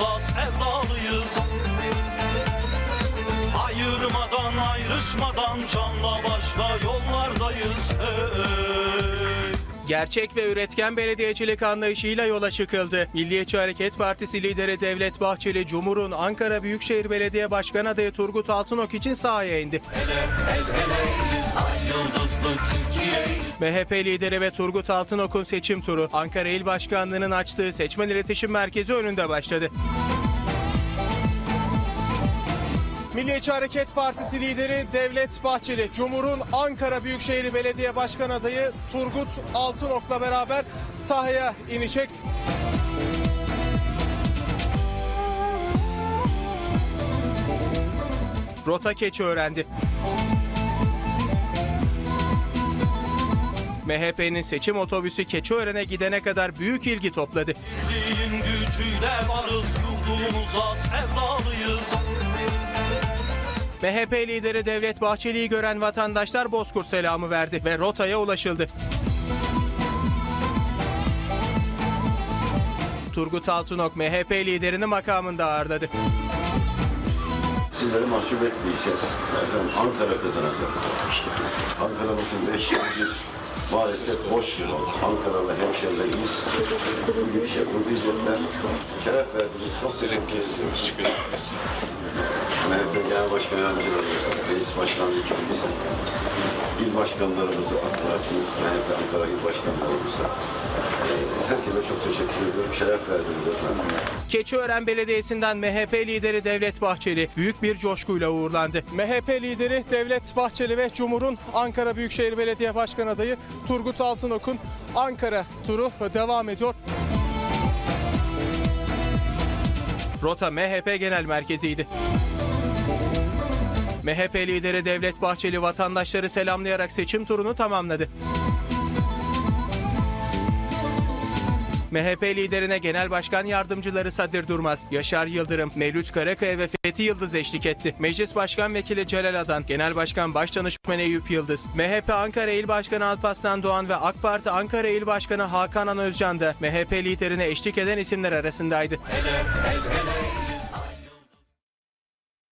Yurdumuza sevdalıyız Ayırmadan ayrışmadan canla başla yollardayız hey. Gerçek ve üretken belediyecilik anlayışıyla yola çıkıldı. Milliyetçi Hareket Partisi lideri Devlet Bahçeli, Cumhur'un Ankara Büyükşehir Belediye Başkan adayı Turgut Altınok için sahaya indi. Ay yıldızlı Türkiye'yiz MHP lideri ve Turgut Altınok'un seçim turu Ankara İl Başkanlığı'nın açtığı seçmen iletişim merkezi önünde başladı. Milliyetçi Hareket Partisi lideri Devlet Bahçeli, Cumhur'un Ankara Büyükşehir Belediye Başkan adayı Turgut Altınok'la beraber sahaya inecek. Rota keçi öğrendi. MHP'nin seçim otobüsü Keçiören'e gidene kadar büyük ilgi topladı. Birliğin gücüyle varız Yurdumuza sevdalıyız MHP lideri Devlet Bahçeli'yi gören vatandaşlar Bozkurt selamı verdi ve rotaya ulaşıldı. Turgut Altınok MHP liderini makamında ağırladı. Sizleri mahcup etmeyeceğiz. Ankara kazanacak. Ankara'mızın beş yıldır maalesef boş yıl oldu. Ankaralı hemşerilerimiz bu gidişe kurduğu Şeref verdiniz. Çok teşekkür ediyoruz. MHP Genel Başkan Yardımcılarımız, Reis Başkanlık ekibimize, il başkanlarımızı, MHP Ankara il başkanlarımıza, e, herkese çok teşekkür ediyorum. Şeref verdiniz efendim. Keçiören Belediyesi'nden MHP lideri Devlet Bahçeli büyük bir coşkuyla uğurlandı. MHP lideri Devlet Bahçeli ve Cumhur'un Ankara Büyükşehir Belediye Başkan adayı Turgut Altınok'un Ankara turu devam ediyor. Rota MHP Genel Merkezi'ydi. MHP lideri Devlet Bahçeli vatandaşları selamlayarak seçim turunu tamamladı. MHP liderine Genel Başkan Yardımcıları Sadir Durmaz, Yaşar Yıldırım, Mevlüt Karakaya ve Fethi Yıldız eşlik etti. Meclis Başkan Vekili Celal Adan, Genel Başkan Başdanışman Eyüp Yıldız, MHP Ankara İl Başkanı Alparslan Doğan ve AK Parti Ankara İl Başkanı Hakan An Özcan da MHP liderine eşlik eden isimler arasındaydı. El ele